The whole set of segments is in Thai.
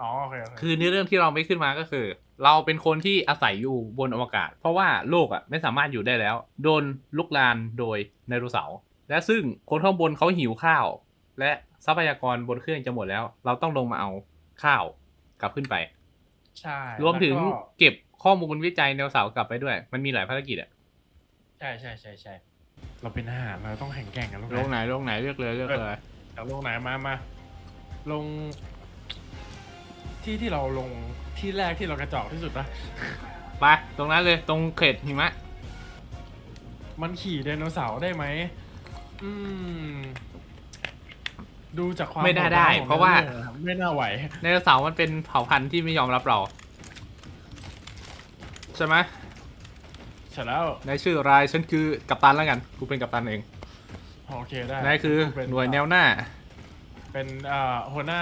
อ๋อโอเคโอเคคือเนื้อเรื่องที่เราไม่ขึ้นมาก็คือ เราเป็นคนที่อาศัยอยู่บนอวกาศ เพราะว่าโลกอะไม่สามารถอยู่ได้แล้ว โดนลุกลานโดยไดโนเสาร์และซึ่งคนข้างบนเขาหิวข้าว และทรัพยากรบนเครื่องจะหมดแล้ว เราต้องลงมาเอาข้าวกลับขึ้นไป ใช่รวมถึงแล้วก็เก็บข้อมูลวิจัยไดโนเสาร์กลับไปด้วย มันมีหลายภารกิจอะใช่ใช่ใช่ใช่เราเป็นทหารเราต้องแข่งแกร่งกันลูกโลกไหนโลกไหนเลือกเลยเลือกเลย จากโลกไหนมามาลง ที่ที่เราลงที่แรกที่เรากระจอกที่สุดปะไปตรงนั้นเลยตรงเขตหิมะ มันขี่ไดโนเสาร์ได้ไหม อืม ดูจากความไม่ได้โหได้ร้ยของเพราะว่านื้อรื่องไม่น่าไหว ไดโนเสาร์มันเป็นเผ่าพันธุ์ที่ไม่ยอมรับเรา ใช่ไหมเสร็จแล้วนายชื่ออะไรฉันคือกัปตันแล้วกันกูเป็นกัปตันเองโอเคได้นายคือเป็หน่วยแนวหน้า เป็นเอ่อหัวหน้า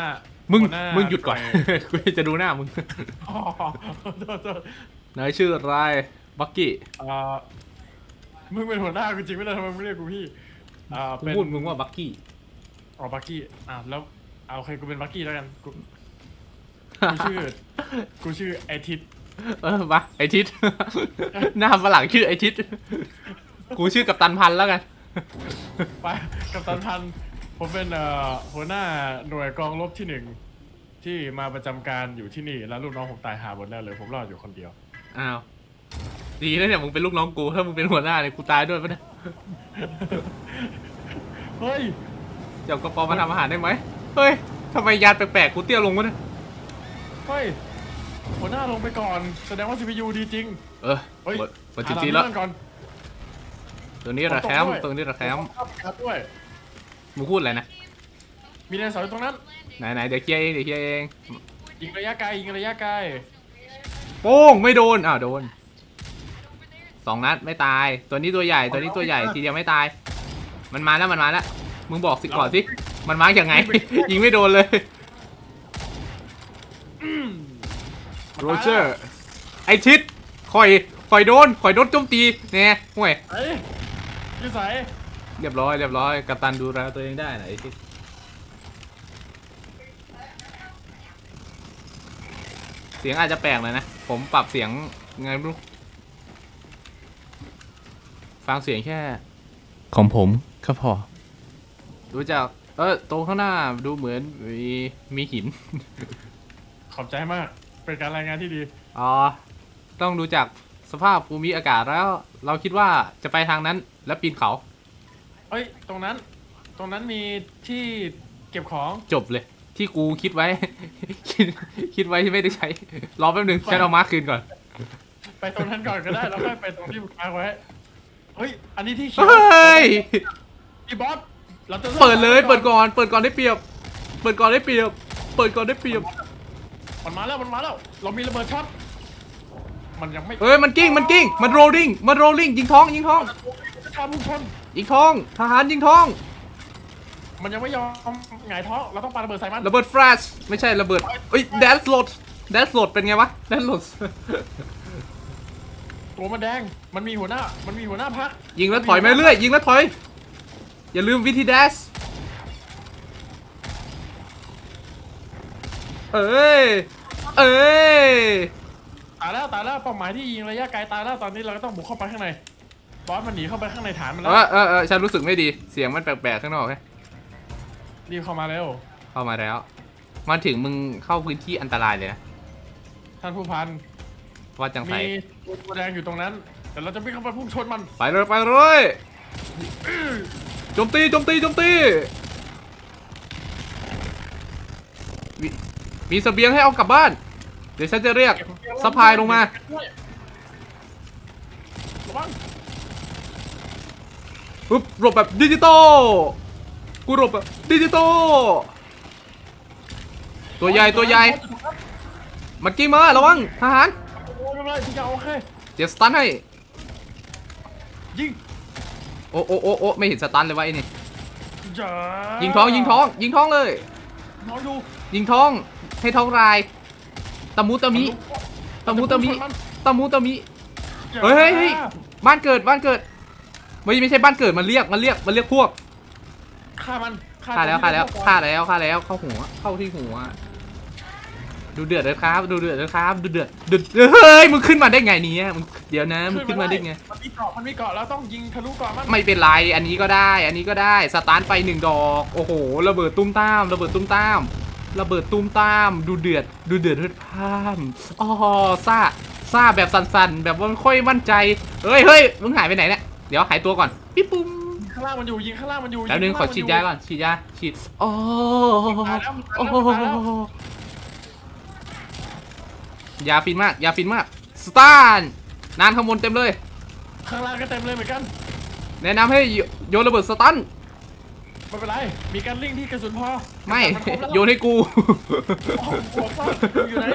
มึง หัวน้ามึงหยุดก่อนไปกูจะดูหน้ามึง อ๋อโทษโทษนายชื่ออะไร บักกี้เอ่อมึงเป็นหัวหน้ากูจริงไม่ได้ทำไมมึงเรียกกูพี่อ่ากูเป็นพูดมึงว่าบักกี้ อ๋อบักกี้อะแล้วเอาโอเคกูเป็นบักกี้แล้วกันกูกูชื่อกูชื่อไอทิศเออมาไอทิศ หน้าฝรั่งชื่อไอทิศ กูชื่อกัปตันพันธุ์แล้วกัน ไปกับตันทัน ผมเป็นเอ่อหัวหน้าหน่วยกองรบที่หนึ่งที่มาประจำการอยู่ที่นี่แล้วลูกน้องผมตายหาหมดแล้วเลย ผมรอดอยู่คนเดียว อ้าว ดีนะเนี่ยมึงเป็นลูกน้องกู ถ้ามึงเป็นหัวหน้าเนี่ยกูตายด้วยปะเนี่ยเฮ้ย เดี๋ยวกระปอมาทำอาหารได้ไหมเฮ้ยทำไมยานแปลกๆกูเตี้ยลงวะเนี่ย เฮ้ย หัวหน้าลงไปก่อน แสดงว่า CPU ดีจริง เออเฮ้ยเปิดเปิดจหาริงๆแล้วหลังก่อนตัวนี้แหละแคมป์ตรงด้วยตัวนี้แหละแคมป์ครับด้วย มึงพูดอะไรนะ มีไดโนเสาร์อยู่ตรงนั้น ไหนไหนเดี๋ยวเคลียร์เองเดี๋ยวเคลียร์เอง ยิงระยะไกลยิงระยะไกลโป้งไม่โดน อ้าวโดนสองนัดไม่ตาย ตัวนี้ตัวใหญ่ตัวนี้ตัวใหญ่ทีเดียวไม่ตาย มันมาแล้วมันมาแล้ว มึงบอกสิก่อนสิ มันมาอย่างไง ยิงไม่โดนเลย โรเจอร์ ไอชิดคอยคอยโดนคอยโดนโจมตีเนี่ยห่วยเฮ้ยยี่สาย เรียบร้อยเรียบร้อยกัปตันดูแลตัวเองได้นะไอชิดเสียงอาจจะแปลกเลยนะ ผมปรับเสียงไงไม่รู้ฟังเสียงแค่ ของผมก็พอ ดูจาก เออตรงข้างหน้าดูเหมือนมีมีหิน ขอบใจมาก เป็นการรายงานที่ดีอ๋อ ต้องดูจากสภาพภูมิอากาศแล้ว เราคิดว่าจะไปทางนั้นแล้วปีนเขา เอ้ย ตรงนั้น ตรงนั้นมีที่เก็บของ จบเลย ที่กูคิดไว้ คิดคิดไว้ที่ไม่ได้ใช้ รอแป๊บหนึงฉันเอามาร์คคืนก่อน ไปตรงนั้นก่อนก็ได้ แล้วค่อยไปตรงที่มึงค้างไว้ เฮ้ย อันนี้ที่เขีเฮ้ย พี่บอส เราจะเปิดเลย เปิดก่อน เปิดก่อนได้เปรียบ เปิดก่อนได้เปรียบ เปิดก่อนได้เปรียบ มันมาแล้ว มันมาแล้ว เรามีระเบิดช็อต มันยังไม่เฮ้ย มันกิ้ง มันกิ้ง มันโรลลิ่ง มันโรลลิ่ง ยิงท้อง ยิงท้องจะ ทำมุงชน ยิงท้องทหารยิงท้องมันยังไม่ยอมหงายท้องเราต้องปาระเบิดใส่มันระเบิดแฟลชไม่ใช่ระเบิดเอ้ยแดนส์โหลดแดนส์โหลดเป็นไงวะแดนส์โหลดตัวมันแดง มันมีหัวหน้า มันมีหัวหน้าพักยิงแล้วถอยมาเรื่อยยิงแล้วถอย อย่าลืมวิธีแดชเอ้ยเอ้ยตายแล้วตายแล้วเป้าหมายที่ยิงระยะไกลตายแล้วตอนนี้เราก็ต้องบุกเข้าไปข้างใน บอสมันหนีเข้าไปข้างในฐานมันเอแล้วอเออเออฉันรู้สึกไม่ดีเสียงมันแปลกๆข้างนอกไงรีบเข้ามาเร็วเข้ามาแล้ว มาถึงมึงเข้าพื้นที่อันตรายเลยนะท่านผู้พันว่าจังไสมีตัวแดงอยู่ตรงนั้น แต่เราจะวิ่งเข้าไปพุ่งชนมันไปเลยไปเลยโจมตีโจมตีโจมตีมีมีเสบียงให้เอากลับบ้าน เดี๋ยวฉันจะเรียกสะพายลงมา ระวัง ปึ๊บหลบแบบดิจิตอลกูหลบแบบดิจิตอลตัวใหญ่ตัวใหญ่มันกิ้งมาระวังทหารโอ้ยไม่เป็นไรทุกอย่างโอเคเดี๋ยวสตันให้ยิงโอ้โอ้โอ้โอ้ไม่เห็นสตันเลยวะไอ้นี่อย่ายิงท้องยิงท้อง ยิงท้องเลยน้องดูยิงท้องให้ท้องรายตะมุตะมิตะมุตะมิตะมุตะมิเฮ้ยเฮ้ยเฮ้ยบ้านเกิดบ้านเกิด ไม่ไม่ใช่บ้านเกิดมันเรียกมันเรียกมันเรียกพวกฆ่ามันฆ่าแล้วฆ่าแล้วฆ่าแล้วฆ่าแล้วเข้าหัวเข้าที่หัว ดูเดือดเลยครับ ดูเดือดเลยครับ ดูเดือดดูเฮ้ยมึงขึ้นมาได้ไงเนี่ยมึงเดี๋ยวนะมึงขึ้นมาได้ไงมันมีเกาะมันมีเกาะแล้วต้องยิงทะลุเกาะมันไม่เป็นไรอันนี้ก็ได้ อันนี้ก็ได้สตาร์ทไปหนึ่งดอกโอ้โหระเบิดตุ้มตามระเบิดตุ้มตามระเบิดตุ้มตาม ดูเดือด ดูเดือดเลือดพล่านอ๋อซ่าซ่าแบบสั่นๆแบบว่าไม่ค่อยมั่นใจเฮ้ยเฮ้ยมึงหายไปไหนเนี่ย เดี๋ยวหายตัวก่อนปิ๊บปุ้มยิงข้างล่างมันอยู่ยิงข้างล่างมันอยู่แล้วนึงขอฉีดยาก่อนฉีดยาฉีดโอ้ตายแล้วมันตายโอ้แล้วมันตายแล้วยาฟินมากยาฟินมากสตาร์นนานขางบวนเต็มเลย ข้างล่างก็เต็มเลยเหมือนกันแนะนำให้โยโยนระเบิดสตันไม่เป็นไรมีการลิงที่กระสุนพอไม่นครบแล้วโยนให้กู โอ้โหหัวฟาดอยู่ไหน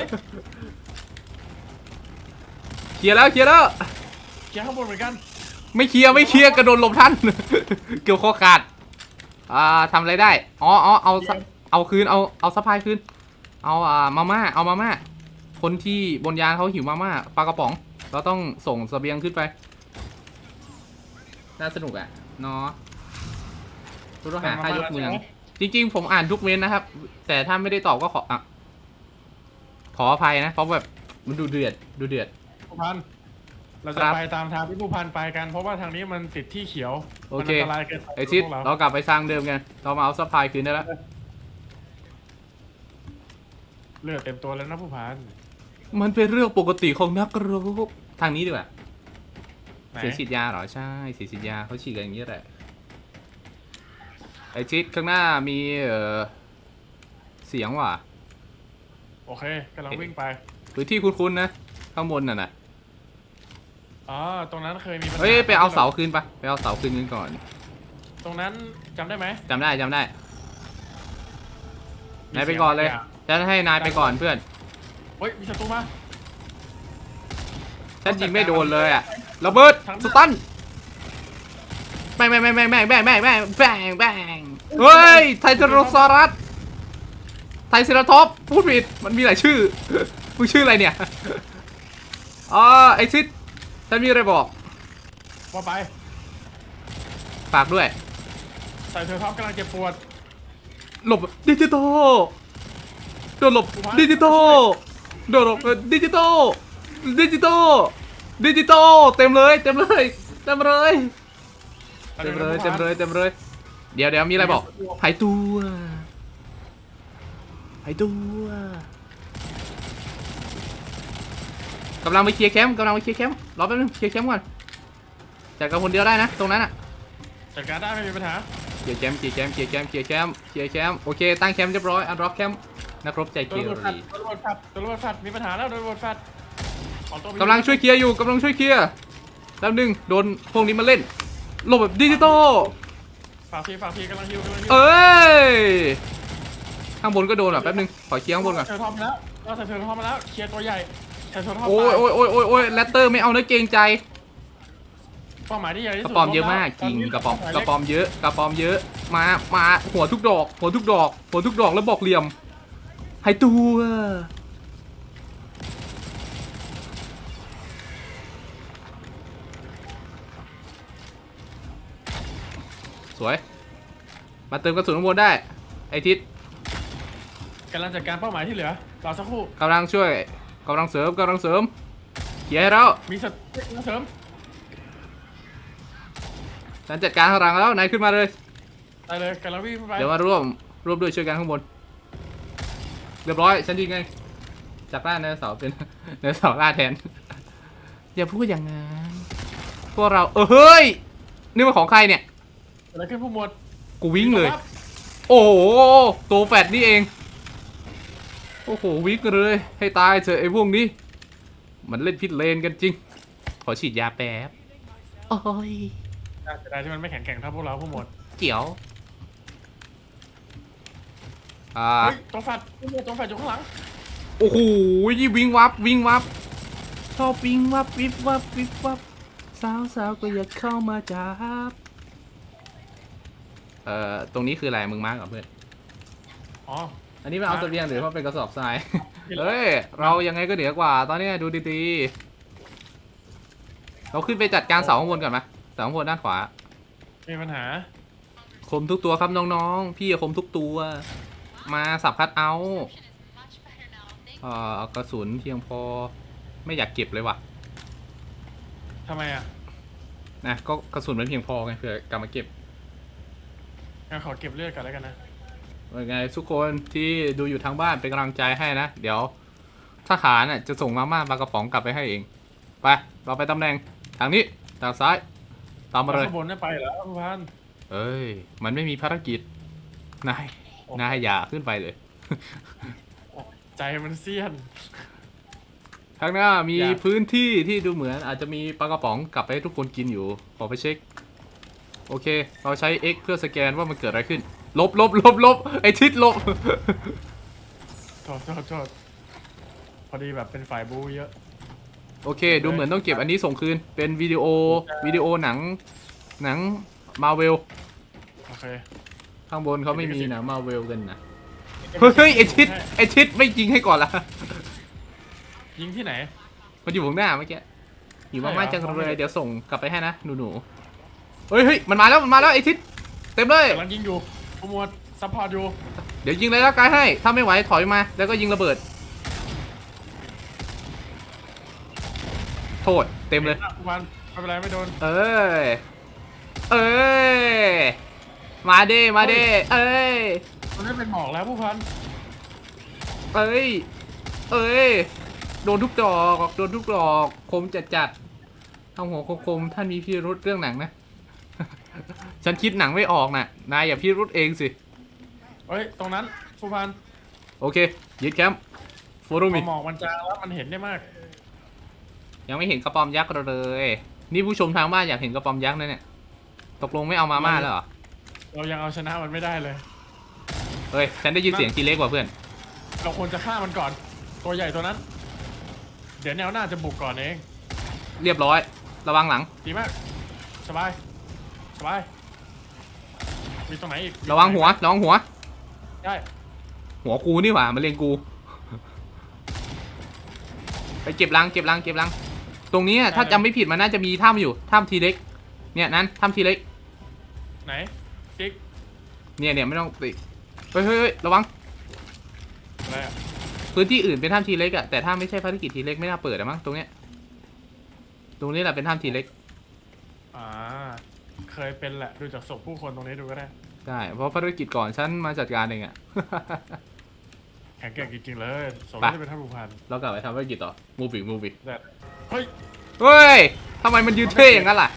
เคลียร์แล้วเคลียร์แล้วเคลียร์ข้างบนเหมือนกัน ไม่เคลียร์ไม่เคลียร์กระโดดหลบทันเกี่ยวคอขาด อ่าทำอะไรได้ อ๋ออ๋อเอาสะเอาคืนเอาเอาสะพายคืน เอาอ่ามาม่าเอามาม่าคนที่บนยานเขาหิวมาม่าปลากระป๋อง เราต้องส่งเสบียงขึ้นไป น่าสนุกอะเนาะรู้ต้องหาค่ายกเมือง จริง ๆ ผมอ่านทุกเม้นต์นะครับ แต่ถ้าไม่ได้ตอบก็ขออะขออภัยนะเพราะแบบมันดูเดือดดูเดือดผู้พัน เราคจะรับไปตามทางที่ผู้พันไปกัน เพราะว่าทางนี้มันติดที่เขียวโอมันเคอันตรายเกินไปไอชิดพวกเราเรากลับไปสร้างเดิมกัน เรามาเอาสะพายคืนได้แล้ว เลือดเต็มตัวแล้วนะผู้พันมันเป็นเรื่องปกติของนักรบทางนี้ดีกว่า ไหนเสียฉีดยาเหรอ ใช่เสียฉีดยาเขาฉีดกันอย่างนี้แหละ ไอชิดข้างหน้ามีเอ่อเสียงว่ะโอเคกำลังวิ่งไปพื้นที่คุ้นๆนะ ข้างบนน่ะนะ อ๋อตรงนั้นเคยมีปัญหาเฮ้ยไปเอาเสาคืนไปไปเอาเสาคืนกันก่อนตรงนั้นจำได้ไหมจำได้จำได้นายไปก่อนเลยจะให้นายไปก่อนเพื่อนเฮ้ยมีศัตรูมาฉันยิงไม่โดนเลยอะระเบิดสตันแบงแบงแบงแบงแบงแบงแบงแบงแบงแบงเฮ้ยไทเทโรซอรัสไทเซราท็อปส์พูดผิดมันมีหลายชื่อมึงชื่ออะไรเนี่ยอ๋อไอซิด ฉันมีอะไรบอกว่าไปฝากด้วย ใส่เธอท็อปกำลังเจ็บปวด หลบดิจิตอลโดนหลบดิจิตอลโดนหลบดิจิตอลดิจิตอลดิจิตอลเต็มเลยเต็มเลยเต็มเลยเต็มเลยเต็มเลยเต็มเลย เดี๋ยวเดี๋ยวมีอะไรบอกหายตัวหายตัว กำลังไปเคลียร์แคมป์กำลังไปเคลียร์แคมป์รอแป๊บนึงเคลียร์แคมป์ก่อนจัดกับคนเดียวได้นะ ตรงนั้นอะจัดการได้ไม่มีปัญหาเคลียร์แคมป์เคลียร์แคมป์เคลียร์แคมป์เคลียร์แคมป์เคลียร์แคมป์โอเคตั้งแคมป์เรียบร้อยอันร็อกแคมป์นักรบใจตัวเกียระเบิดแฟดรีตัวระเบิดแฟดตัวระเบิดแฟดมีปัญหาแล้วตัวระเบิดแฟดขอตัวไปกำลังช่วยเคลียร์อยู่กำลังช่วยเคลียร์แป๊บนึงโดนพวกนี้มาเล่นหลบแบบดิจิตอลฝากทีฝากทีกำลังฮิวกำลังฮิวเอ้ยข้างบนก็โดนอะแป๊บนึงขอเคลียร์ข้างบนก่อนเธอท็อปมาแล้วเราใส่เธอท็อปมาแล้วเคลียร์ตัวใหญ่ ใส่เธอท็อปโอ้ยตายโอ้ยโอ้ยโอ้ยโอ้ยแรตเตอร์ไม่เอานะเกรงใจ เป้าหมายที่ใหญ่ที่กสุระดปอมเยอะมากตจริงนี้กระปอมเป้าหายกระปอมเยอะกระปอมเยอะมามาหัวทุกดอก หัวทุกดอก หัวทุกดอกแล้วบอกเหลี่ยมหายตัวสวย มาเติมกระสุนข้างบนได้ ไอทิศกำลังจัดการเป้าหมายที่เหลือรอสักครู่กำลังช่วย กำลังเสริมกำลังเสริมเคลียร์ให้แล้วมีสเตเสริมฉันจัดการข้างหลังแล้วนายขึ้นมาเลยได้เลยกำลังวิ่งไปเดี๋ยวมาร่วมร่วมด้วยช่วยกันข้างบน เรียบร้อยฉันยิงไงจากล่าเนื้อเสาร์เป็น เนื้อเสาร์ล่าแทน อย่าพูดอย่างนั้นพวกเราเออเฮ้ยนี่มันของใครเนี่ย เกิดอะไรขึ้นผู้หมวดกูวิ่งเลยครับโอ้โหตัวแฟดนี่เอง โอ้โหวิ่งเลยให้ตายเถอะไอ้พวกนี้ มันเล่นพิษเลนกันจริง ขอฉีดยาแป๊บ โอ้ยน่าจะได้ที่มันไม่แข็งแกร่งเท่าพวกเราผู้หมวดเกี่ยว อ่า เฮ้ยตัวแฟดผู้หมวดตัวแฟดอยู่ข้างหลังโอ้โหยี่วิ่งวับวิ่งวับ ชอบวิ่งวับวิบวับวิบวับ สาวสาวก็อยากเข้ามาจับ เอ่อ ตรงนี้คืออะไรมึงมาร์กกับเพื่อน อ๋อ อันนี้มันเอาเสบียงหรือว่าเป็นกระสอบทราย เฮ้ย เรายังไงก็เหนือกว่า ตอนนี้ดูดีๆ เราขึ้นไปจัดการเสาข้างบนก่อนไหมเสาข้างบนด้านขวา มีปัญหา คมทุกตัวครับน้องๆ พี่อะคมทุกตัว มาสับคัดเอาท์เอ่อกระสุนเพียงพอ ไม่อยากเก็บเลยว่ะทำไมอะนะก็กระสุนมันเพียงพอไงเผื่อกลับมาเก็บงั้นขอเก็บเลือดก่อนแล้วกันนะ ยังไงทุกคนที่ดูอยู่ทางบ้านเป็นกำลังใจให้นะ เดี๋ยวทหารน่ะจะส่งมาม่าปลากระป๋องกลับไปให้เอง ไป เราไปตำแหน่งทางนี้ทางซ้ายตามมาเลยข้างบนไม่ไปแล้วผู้พันเอ้ย มันไม่มีภารกิจ นาย นายอย่าขึ้นไปเลย ใจมันเสี้ยนข้างหน้ามีอย่าพื้นที่ที่ดูเหมือนอาจจะมีปลากระป๋องกลับไปให้ทุกคนกินอยู่ ขอไปเช็ค โอเค เราใช้ X เพื่อสแกนว่ามันเกิดอะไรขึ้น ลบลบลบลบไอทิศลบ โทษโทษโทษพอดีแบบเป็นฝ่ายบูเยอะ โอเค ดูเหมือนต้องเก็บอันนี้ส่งคืน เป็นวิดีโอวิดีโอหนังหนังมาเวลโอเคข้างบนเขาไม่มีหนังมาเวลกันนะ เฮ้ยไอทิศไอทิศไม่ยิงให้ก่อนละยิงที่ไหน มันอยู่ข้างหน้าเมื่อกี้หิวมากๆใช่จังเหรอเลยเดี๋ยวส่งกลับไปให้นะหนูหนูๆเฮ้ยเฮ้ยมันมาแล้วมันมาแล้วไอทิศเต็มเลยกำลังยิงอยู่ ผู้หมวดซัพพอร์ตอยู่เดี๋ยวยิงเลยแล้วกายให้ ถ้าไม่ไหวถอยมา แล้วก็ยิงระเบิด โทษเต็มเลยผู้พันไม่เป็นไรไม่โดน เอ้ย เอ้ย มาเด้มาเด้เอ้ย มันไม่เป็นหมอกแล้วผู้พันเอ้ย เอ้ย โดนทุกดอก โดนทุกดอก คมจัดจัดๆทำหัวคมๆท่านมีพิรุษเรื่องหนังนะ ฉันคิดหนังไม่ออกน่ะ นายอย่าพิรุษเองสิ เฮ้ย ตรงนั้นผู้พันโอเค ยึดแคมป์โฟโรพมิ อหมอกมันจางแล้วมันเห็นได้มาก ยังไม่เห็นกระป๋อมยักษ์เลย นี่ผู้ชมทางบ้านอยากเห็นกระป๋อมยักษ์นะเนี่ย ตกลงไม่เอามาม่าแล้วเหรอ เรายังเอาชนะมันไม่ได้เลย เฮ้ย ฉันได้ยินเสียงทีเล็กกว่าเพื่อน เราควรจะฆ่ามันก่อน ตัวใหญ่ตัวนั้น เดี๋ยวแนวหน้าจะบุกก่อนเอง เรียบร้อย ระวังหลัง ดีมาก สบาย สบายมีตรงไหนอีกมีระวังหัวระวังหัวได้หัวกูนี่หว่ามาเล็งกู ไปเก็บรังเก็บรังเก็บรัง ตรงนี้อะถ้าจำไม่ผิดมันน่าจะมีถ้ำอยู่ถ้ำทีเล็ก เนี่ยนั้นถ้ำทีเล็ก ไหนติ๊กเนี่ยเนี่ยไม่ต้องติเฮ้ยเฮ้ยเฮ้ยระวัง อะไรอะพื้นที่อื่นเป็นถ้ำทีเล็กอะแต่ถ้าไม่ใช่ภารกิจทีเล็กไม่น่าเปิดอะมั้งตรงเนี้ย ตรงนี้แหละเป็นถ้ำทีเล็ก อ่า เคยเป็นแหละดูจากศพผู้คนตรงนี้ดูก็ได้ใช่เพราะภารกิจก่อนฉันมาจัดการเองอะ แข็งแกร่งจริงๆเลยสมไป ที่เป็นท่านผู้พันเรากลับไปทำภารกิจต่อ moving moving แต่เฮ้ยเฮ้ยทำไมมันยืนเท่อย่างนั้นล่ะ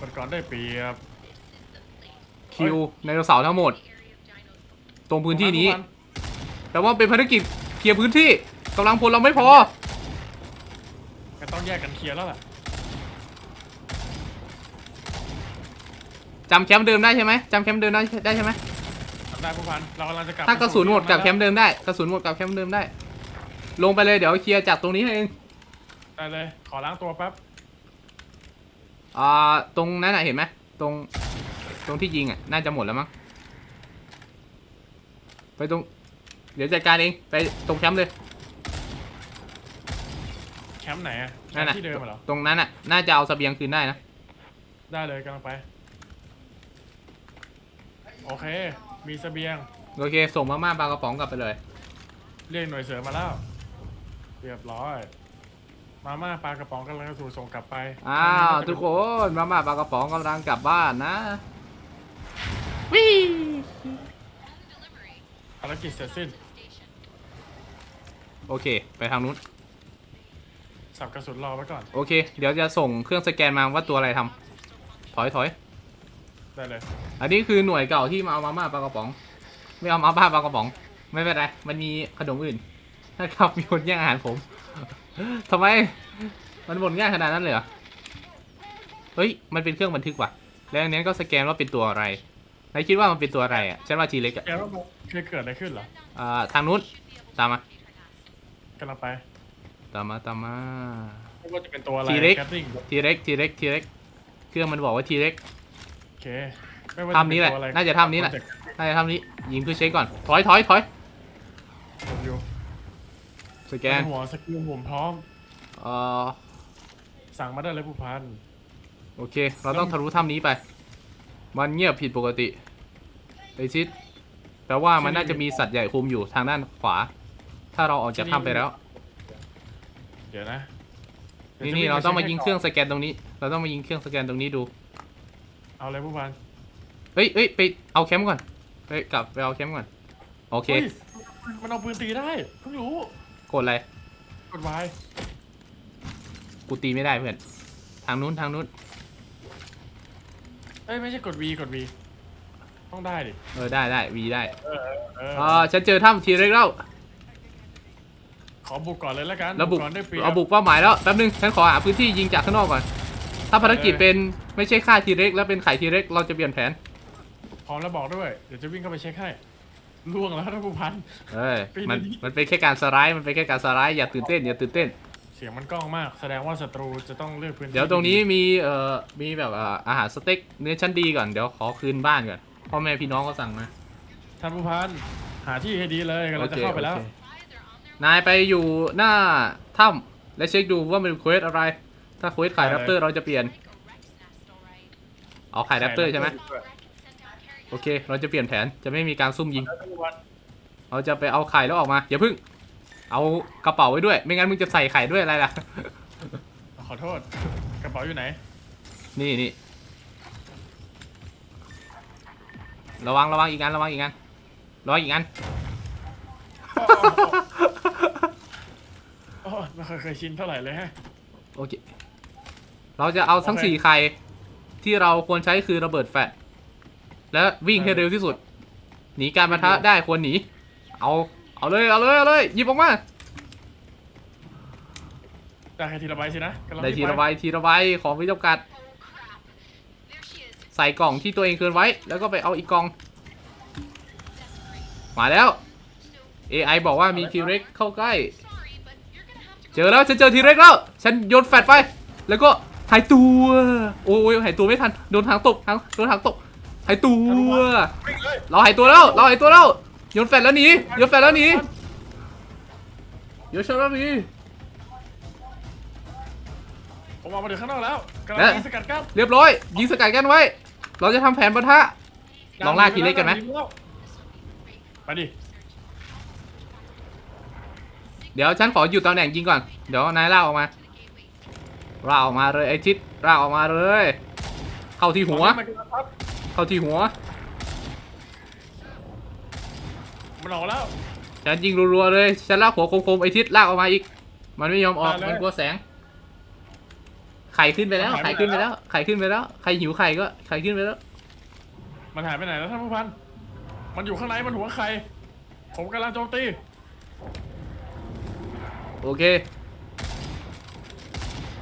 มันก่อนได้เปรียบคิวไดโนเสาร์ทั้งหมด ตรงพื้นที่นี้ผู้พัแต่ว่าเป็นภารกิจเคลียร์พื้นที่กำลังพลเราไม่พอ ก็ต้องแยกกันเคลียร์แล้วล่ะ จำแคมป์เดิมได้ใช่ไหมจำแคมป์เดิมได้ได้ใช่ไหมทำได้ผู้พันเรากำลังจะกลับถ้ากระสุนหมดกลับแคมป์เดิมเดิมได้กระสุนหมดกลับแคมป์เดิมได้ ลงไปเลยเดี๋ยวเคลียร์จากตรงนี้ให้เองได้เลย ขอล้างตัวแป๊บอ่าตรงนั้นน่ะเห็นไหมตรงตรงที่ยิงอะน่าจะหมดแล้วมั้งไปตรงเดี๋ยวจัดการเองไปตรงแคมป์เลยแคมป์ไหนอะแคนั่มนน่ะป์ที่เดิมอะเหรอตรงนั้นอะน่าจะเอาเสบียงคืนได้นะ ได้เลยกำลังไป โอเค มีเสบียง โอเค ส่งมาม่าปลากระป๋องกลับไปเลย เรียกหน่วยเสริมมาแล้ว เรียบร้อย มาม่าปลากระป๋องกำลังจะถูกส่งกลับไปอ้าวทุกคนมาม่าปลากระป๋องกำลังกลับบ้านนะวิภารกิจเสร็จสิ้น โอเค ไปทางนู้น สับกระสุนรอไว้ก่อน โอเค เดี๋ยวจะส่งเครื่องสแกนมาว่าตัวอะไรทำถอยถอย ได้เลย อันนี้คือหน่วยเก่าที่มาเอามาม่าปลากระป๋อง ไม่เอามาม่าปลากระป๋อง ไม่เป็นไร มันมีขนมอื่นนะครับมีคนแย่งอาหารผมทำไม มันหมดง่ายขนาดนั้นเลยเหรอ เฮ้ย มันเป็นเครื่องบันทึกว่ะ แล้วอันนี้ก็สแกนว่าเป็นตัวอะไรนายคิดว่ามันเป็นตัวอะไรอะ ฉันว่าทีเล็กอะแกว่ามันเคยเกิดอะไรขึ้นเหรออ่าทางนู้น ตามมากำลังไป ตามมาตามมาไม่ว่าจะเป็นตัวอะไรทีเล็กแกตติ้งทีเล็กทีเล็กทีเล็กเครื่องมันบอกว่าทีเล็กโอ เคไม่ว่าทำนี้แหละจเป็ตัวอไรน่าจะทำนี้แหละโปรเจกต์น่าจะทำนี้ยิงเพื่อเช็คก่อน ถอยถอยถอยผมอยู่สแกนหัวสกิลผมพร้อม เอ่อสั่งมาได้เลยผู้พัน โอเค เราต้องทะลุถ้ำนี้ไป มันเงียบผิดปกติไอชิดแปลว่ามันน่าจะมีสัตว์ใหญ่คุมอยู่ทางด้านขวา ถ้าเราออกจากถ้ำไปแล้ว เดี๋ยวนะดี๋ยวนี่จะนี่วิ่เราไปต้องมาช็คยิงให้เครื่องสแกนตรงนี้ เราต้องมายิงเครื่องสแกนตรงนี้ดู เอาเลยผู้พันเฮ้ยเฮ้ยไปเอาแคมป์ก่อนเฮ้ยกลับไปเอาแคมป์ก่อนโอเค ฮ้ยมันเอาปืนตีได้เพิ่งรู้กดอะไร กดวายกูตีไม่ได้เพื่อน ทางนู้นทางนู้น เอ้ยไม่ใช่กด V กด V ต้องได้ดิเออได้ได้วีได้เออเอออ่าฉันเจอถ้ำทีเร็กแล้วขอบุกก่อนเลยแล้วกันเราบุกก่อนได้เปรียบเราบุกเป้าหมายแล้วแป๊บนึงฉันขอหาพื้นที่ยิงจากข้างนอกก่อน ถ้าภารกิจเออเป็นไม่ใช่ฆ่าทีเร็กแล้วเป็นไข่ทีเร็กเราจะเปลี่ยนแผนพร้อมแล้วบอกด้วย เดี๋ยวจะวิ่งเข้าไปเช็คให้ล่วงแล้วท่านผู้พัน เอ้ยปีนี้มันมันเป็นแค่การสไลด์มันเป็นแค่การสไลด์อย่าตื่นเต้นอย่าตื่นเต้น เสียงมันกล้องมาก แสดงว่าศัตรูจะต้องเลือกพื้นที่เดี๋ยวตรงนี้มีเอ่อมีแบบอ่าอาหารสเต็กเนื้อชั้นดีก่อนเดี๋ยวขอคืนบ้านก่อนพ่อแม่พี่น้องก็สั่งมาท่านผู้พันหาที่ให้ดีเลยกำลังจะเข้าไปแล้ว โอเคนายไปอยู่หน้าถ้ำและเช็คดูว่ามันเป็นเควสอะไร ถ้าเควสขายได้แรเลยปเตอร์เราจะเปลี่ยน เอาขายแรปเตอร์ใช่ไหมโอเค เราจะเปลี่ยนแผน จะไม่มีการซุ่มยิงท่านผู้พันเราจะไปเอาไข่แล้วออกมา อย่าพึ่ง เอากระเป๋าไว้ด้วย ไม่งั้นมึงจะใส่ไข่ด้วยอะไรล่ะ ขอโทษ กระเป๋าอยู่ไหน นี่นี่ ระวังระวังอีกอันระวังอีกอันระวังอีกอันโอ้ไม่เคยเคยชินเท่าไหร่เลยฮะ โอเค เราจะเอาทั้งโอเคสี่ไข่ที่เราควรใช้คือระเบิดแฟลชและวิ่งให้เร็วที่สุด หนีการปะทะได้ควรหนี เอา เอาเลย เอาเลย เอาเลยหยิบออกมา ได้แค่ทีละใบสินะกำลังได้บทีละไปใบทีละใบของไม่จำกัด ใส่กล่องที่ตัวเองคืนไว้ แล้วก็ไปเอาอีกกล่อง มาแล้ว AI บอกว่ามีทีเร็กเข้าใกล้ เจอแล้วฉันเจอทีเร็กแล้ว ฉันโยนแฟลชไป แล้วก็ หายตัว โอ้ยหายตัวไม่ทัน โดนทางตกทางโดนทางตก หายตัว วิ่งเลยเราหายตัวแล้ว เราหายตัวแล้วโยนแฟลชแล้วหนีโยนแฟลชแล้วหนีโยนแฟลชแล้วหนีผมออกมาถึงข้างนอกแล้วกำลังและยิงสกัดกั้นเรียบร้อย ยิงสกัดกันไว้ เราจะทำแผนปะทะ ลองลากทีเล็กกันไหม ไปดิ เดี๋ยวฉันขออยู่ตำแหน่งยิงก่อน เดี๋ยวนายลากออกมา ลากออกมาเลยไอทิศลากออกมาเลย เข้าที่หัว มันกำลังทับเข้าที่หัว มันออกแล้ว ฉันยิงรัวๆเลยฉันลากหัวคมๆไอทิศลากออกมาอีก มันไม่ยอมออกได้เลย มันกลัวแสง ไข่ขึ้นไปแล้วมันหายไปไข่ขึ้นไปแล้ว ไข่ขึ้นไปแล้วใครหิวไข่ก็ไข่ขึ้นไปแล้ว มันหายไปไหนแล้วท่านผู้พัน มันอยู่ข้างในมันหัวใคร ผมกำลังโจมตี โอเค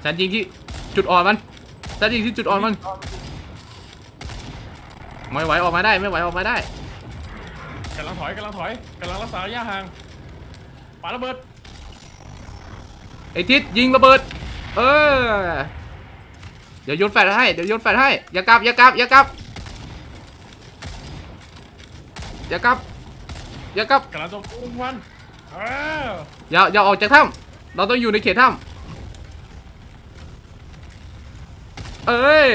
ฉันยิงที่จุดอ่อนมันฉันยิงที่จุดอ่อนมัน ไม่ไหวออกมาได้ไม่ไหวออกมาได้กำลังถอยกำลังถอยกำลังรักษาระยะห่างปาระเบิดไอทิศยิงระเบิด เออ เดี๋ยวโยนแฟลชให้เดี๋ยวโยนแฟลชให้ อย่ากลับอย่ากลับอย่ากลับอย่ากลับอย่ากลับกำลังโจมตีท่านผู้พันเอ้าอย่าอย่าออกจากถ้ำเราต้องอยู่ในเขตถ้ำ เอ้ย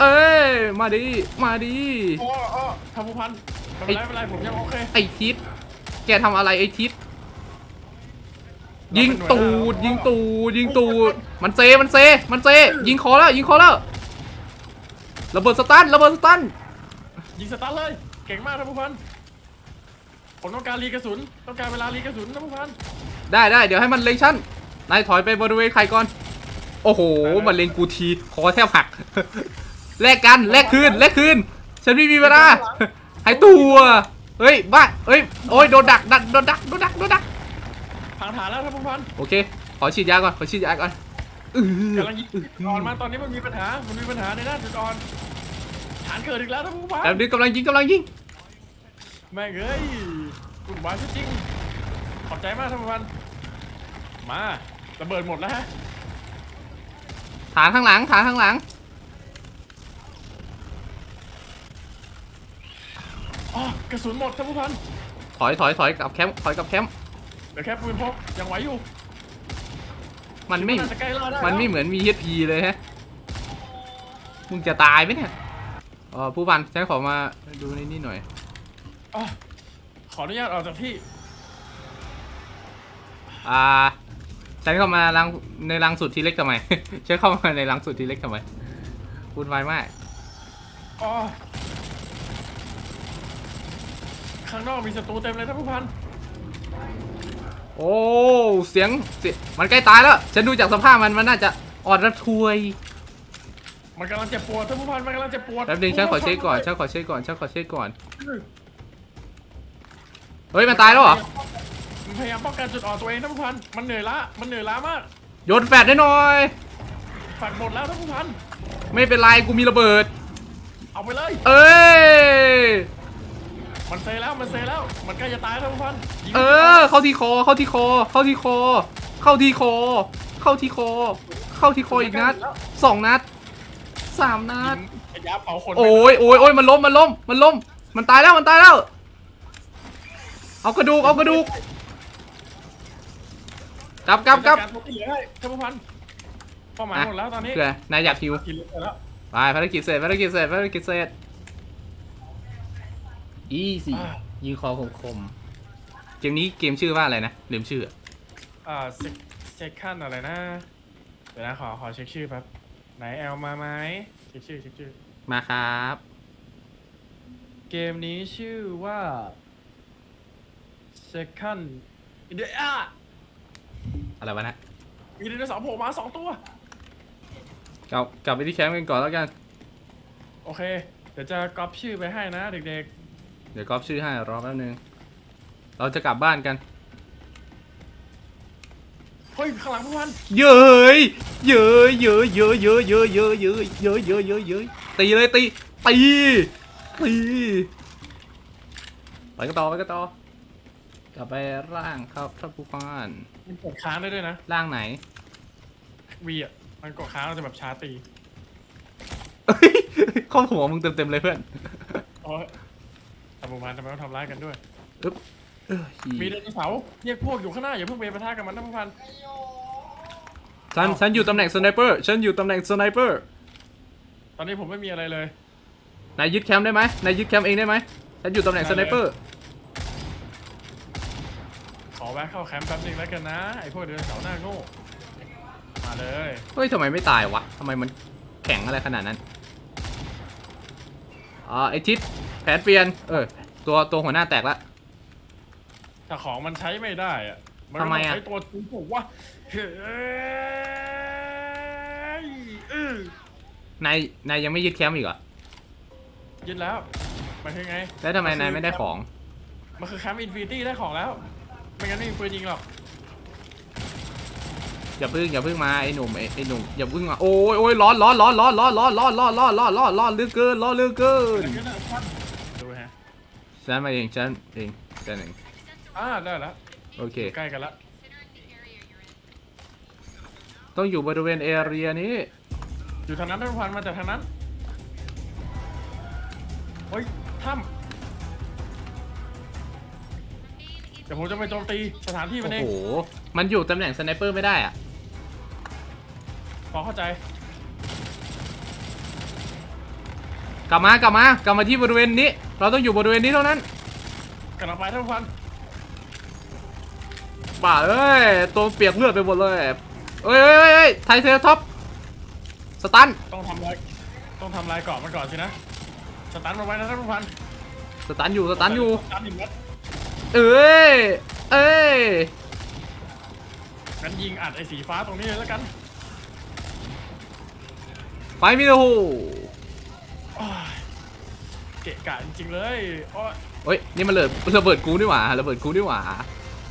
เอ้ย มาดีมาดีโอ้โอ้ท่านผู้พันไม่เป็นไรไม่เป็นไรผมยังโอเคไอทิศแกทำอะไรไอทิศยิงตูด ยิงตูด ยิงตูด มันเซ มันเซ มันเซ ยิงคอแล้ว ยิงคอแล้วระเบิดสตันระเบิดสตันยิงสตาร์ทเลย เก่งมากท่านผู้พัน ผมต้องการรีกระสุน ต้องการเวลารีกระสุนท่านผู้พัน ได้ได้เดี๋ยวให้มันเล็งชั้นนายถอยไปบริเวณใครก่อน โอ้โหได้ได้มันเล็งกูทีคอแทบหักแลกกันแลกคืนแลกคืนฉันไม่มีเวลาหายตัวเฮ้ยบ้าเฮ้ยโอ้ยโดนดักดักโดนดักโดนดักโดนดักพังฐานแล้วท่านผู้พันโอเคขอฉีดยาก่อนขอฉีดยาก่อนอื้อกำลังยิงจุดอ่อนมาตอนนี้มันมีปัญหามันมีปัญหาในด้านจุดอ่อนฐานเกิดอีกแล้วท่านผู้พันแล้วนี้กำลังยิงกำลังยิงแม่งเอ้ยคุณวายจริงขอบใจมากท่านผู้พันมาระเบิดหมดแล้วฮะ ฐานข้างหลังฐานข้างหลังอ๋อกระสุนหมดท่านผู้พันถอยถอยถอยกลับแคมป์ถอยกลับแคมป์เหลือแค่ปืนพกยังไหวอยู่มันไม่คิดว่าน่าจะใกล้รอดได้มันไม่แล้วเหมือนมี HP เลยฮะมึงจะตายไหมเนี่ยอ๋อผู้พันฉันขอมาดูในนี่หน่อยอ๋อขออนุญาตออกจากที่อ่า ฉันเข้ามารังในรังสุดที่เล็กทำไม ฉันเข้ามาในรังสุดที่เล็กทำไมวุ่นวายมากอ๋อข้างนอกมีศัตรูเต็มเลยท่านผู้พัน โอ้เสียงเสียงมันใกล้ตายแล้ว ฉันดูจากสภาพมันมันน่าจะอ่อนระทวยมันกำลังเจ็บปวดท่านผู้พันมันกำลังเจ็บปวดแป๊บนึงฉันขอเช็คก่อนฉันขอเช็คก่อนฉันขอเช็คก่อน เฮ้ยมันตายแล้วเหรอ มันพยายามป้องกันจุดอ่อนตัวเองท่านผู้พัน มันเหนื่อยล้ามันเหนื่อยล้ามากโยนแฟดได้หน่อยฝักหมดแล้วท่านผู้พัน ไม่เป็นไรกูมีระเบิด เอาไปเลย เอ้ย มันเซแล้ว มันเซแล้ว มันใกล้จะตายแล้วท่านผู้พันยิงเออ เข้าที่คอ เข้าที่คอ เข้าที่คอ เข้าที่คอ เข้าที่คอ เข้าที่คออีกนัดสองนัดสามนัยิดงขยะเผาขนโอ้ยโอ้ยโอ้ยมันล้ม มันล้ม มันล้ม มันตายแล้ว มันตายแล้ว เอากระดูก เอากระดูก กลับกลับกลับจัดารตัวที่เหลือให้ท่านผู้พันเป้าหมายหมดแล้วตอนนี้เผื่อนายอยากฮิวกินเหลือแล้วไปภารกิจเสร็จภารกิจเสร็จภารกิจเสร็จอีสี่ยิงคอคมคมๆเกมนี้เกมชื่อว่าอะไรนะลืมชื่ออ่าเซ็กเซ็กขั้นอะไรนะเดี๋ยวนะขอขอเช็คชื่อแป๊บไหนแอลมาไหมเช็คชื่อเช็คชื่อมาครับ เกมนี้ชื่อว่า Second อินเดียอะ อะไรวะนะมีไดโนเสาร์โผล่มาสองตัว กลับกลับไปที่แคมป์กันก่อนแล้วกัน โอเค เดี๋ยวจะก๊อปชื่อไปให้นะเด็กเดี๋ยวก๊อปชื่อให้รอแป๊บนึง เราจะกลับบ้านกัน ๆ เฮ้ย ข้างหลังพวกมันเย้ยเย้ยเย้ยเย้ยเย้ยเย้ยเย้ยเย้ยเย้ยเย้ยเย้ยเย้ยตีเลยตีตีตีไปกันต่อไปกันต่อกลับไปร่างครับท่านผู้พัน มันกดค้างได้ด้วยนะร่างไหน วีอะมันกดค้างเราจะแบบชาร์จตีเอ้ยข้อหัวมึงเต็มๆเลยเพื่อนโอ้ยทำประมาณทำไมต้องทำร้ายกันด้วย อึ๊บเอ้ยมีไดโนเสาร์เรียกพวกอยู่ข้างหน้าอย่าเพิ่งไปปะทะกับมันนะพวกพันฉันฉันอยู่ตำแหน่งสไนเปอร์ฉันอยู่ตำแหน่งสไนเปอร์ตอนนี้ผมไม่มีอะไรเลย นายยึดแคมป์ได้ไหมนายยึดแคมป์เองได้ไหมฉันอยู่ตำแหน่งสไนเปอร์ขอ แวะเข้าแคมป์แป๊บนึงแล้วกันนะ ไอ้พวกไดโนเสาร์หน้าโง่ มาเลยเฮ้ยทำไมไม่ตายวะทำไมมันแข็งอะไรขนาดนั้นอ่าไอทิศแผนเปลี่ยน เออ ตัวตัวหัวหน้าแตกละถ้าของมันใช้ไม่ได้อะมันก็ทำไมต้องอะ ใช้ตัวจริงผมว่าเฮ้ยอื้อนายนายยังไม่ยึดแคมป์อีกเหรอ ยึดแล้วมันคือไงแล้วทำไมนายไม่ได้ของ มันคือแคมป์อินฟินิตี้ได้ของแล้ว ไม่งั้นไม่มีปืนยิงหรอกอย่าพึ่งอย่าพึ่งมาไอ้หนุ่มไอ้ไอ้หนุ่มอย่าพึ่งมาโอ้ยโอ้ยร้อนร้อนร้อนร้อนร้อนร้อนร้อนร้อนร้อนร้อนร้อนร้อนเหลือเกินร้อนเหลือเกินเดี๋ยวนะท่านดูฮะฉันมาเองฉันเองฉันเองอ่าได้แล้วโอเคใกล้กันละต้องอยู่บริเวณเอเรียนี้อยู่ทางนั้นท่านผู้พันมาจากทางนั้นเฮ้ยถ้ำ เดี๋ยวผมจะไปโจมตีสถานที่มันโอ้เองโห มันอยู่ตำแหน่งสไนเปอร์ไม่ได้อะพอเข้าใจ กลับมากลับมากลับมาที่บริเวณนี้ เราต้องอยู่บริเวณนี้เท่านั้นกำลังไปท่านผู้พันป่าเอ้ย ตัวเปียกเลือดไปหมดเลยเอ้ยเอ้ยเอ้ยไทเทอร์ท็อปสตัน ต้องทำลายต้องทำลายเกาะมันก่อนสินะสตันมาไว้นะท่านผู้พันสตันอยู่ สตันอยู่สตันอีกนัด เอ้ย เอ้ย งั้นยิงอัดไอ้สีฟ้าตรงนี้เลยแล้วกันไฟมิโลโอ้ยเกะกะจริงๆเลยโอ้ยเฮ้ย นี่มันระเบิดระเบิดกูนี่หว่าระเบิดกูนี่หว่า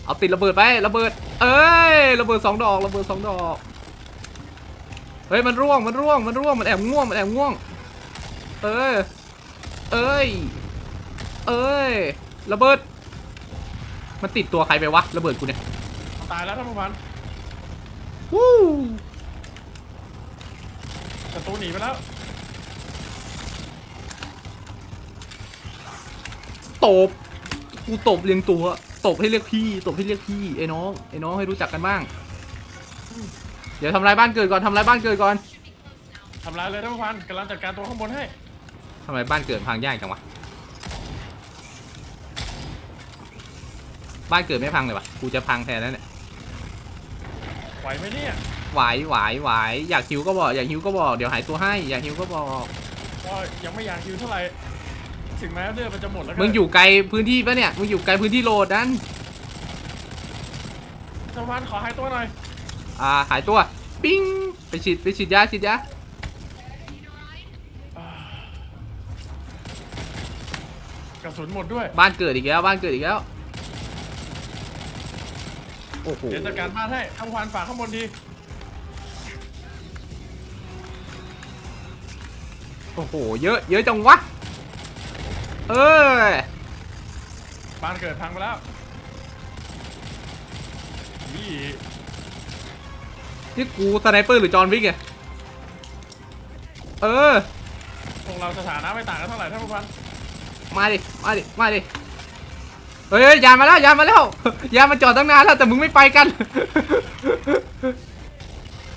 เอาติดระเบิดไประเบิด เอ้ย ระเบิดสองดอก ระเบิดสองดอก เฮ้ย มันร่วง มันร่วง มันร่วง มันแอบง่วง มันแอบง่วง เอ้ย เอ้ย เอ้ย ระเบิด มันติดตัวใครไปวะระเบิดกูเนี่ยตายแล้วท่านผู้พันวู้ศัตรูหนีไปแล้ว ตบ กูตบเรียงตัว ตบให้เรียกพี่ ตบให้เรียกพี่ไอ้น้องไอ้น้องให้รู้จักกันบ้าง เดี๋ยวทำลายบ้านเกิดก่อนทำลายบ้านเกิดก่อนทำลายเลยท่านผู้พันกำลังจัดการตัวข้างบนให้ทำไมบ้านเกิดพังยากจังวะ บ้านเกิดไม่พังเลยวะกูจะพังแทนแล้วเนี่ยไหวไหมเนี่ยไหวไหวไหวอยากหิวก็บอกอยากหิวก็บอกเดี๋ยวหายตัวให้อยากหิวก็บอกก็ยังไม่อยากฮิวเท่าไหร่ถึงแม้เลือดมันจะหมดแล้วก็มึงอยู่ไกลพื้นที่ปะเนี่ยมึงอยู่ไกลพื้นที่โหลดนั้นจังหวานขอหายตัวหน่อยอ่าหายตัวปิ้งไปฉีดไปฉีดยาฉีดยากระสุนหมดด้วยบ้านเกิดอีกแล้วบ้านเกิดอีกแล้ว โอ้โหเดี๋ยวจัดการบ้านให้ทำควานฝากข้างบนดีโอ้โห เยอะ เยอะจังวะ เออบ้านเกิดพังไปแล้วนี่นี่กูสไนเปอร์หรือจอห์นวิกเนี่ยเออพวกเราสถานะไม่ต่างกันเท่าไหร่ท่านผู้พันมาดิ มาดิ มาดิ เฮ้ยเฮ้ยยานมาแล้วยานมาแล้วยานมาจอดตั้งนานแล้วแต่มึงไม่ไปกัน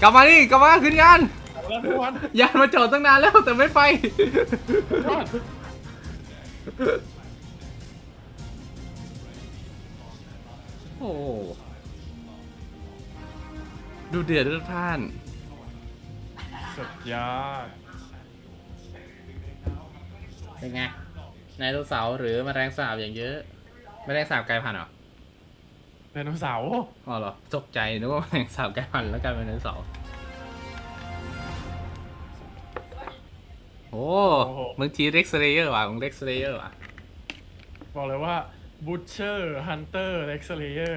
กลับมานี่กลับมาขึ้นยานเอาแล้วท่านผู้พันยานมาจอดตั้งนานแล้วแต่ไม่ไปยอดโอ้ดูเดือดเลือดพล่าน สุดยอดเป็นไงไดโนเสาร์หรือแมลงสาบอย่างเยอะ แมลงสาบกลายพันธุ์เหรอไดโนเสาร์อ๋อเหรอตกใจนึกว่าแมลงสาบกลายพันธุ์แล้วกลายเป็นไดโนเสาร์โอ้มึงทีเร็กซ์เลเยอร์ว่ะมึงเร็กซ์เลเยอร์ว่ะบอกเลยว่า Butcher Hunter Rex Slayer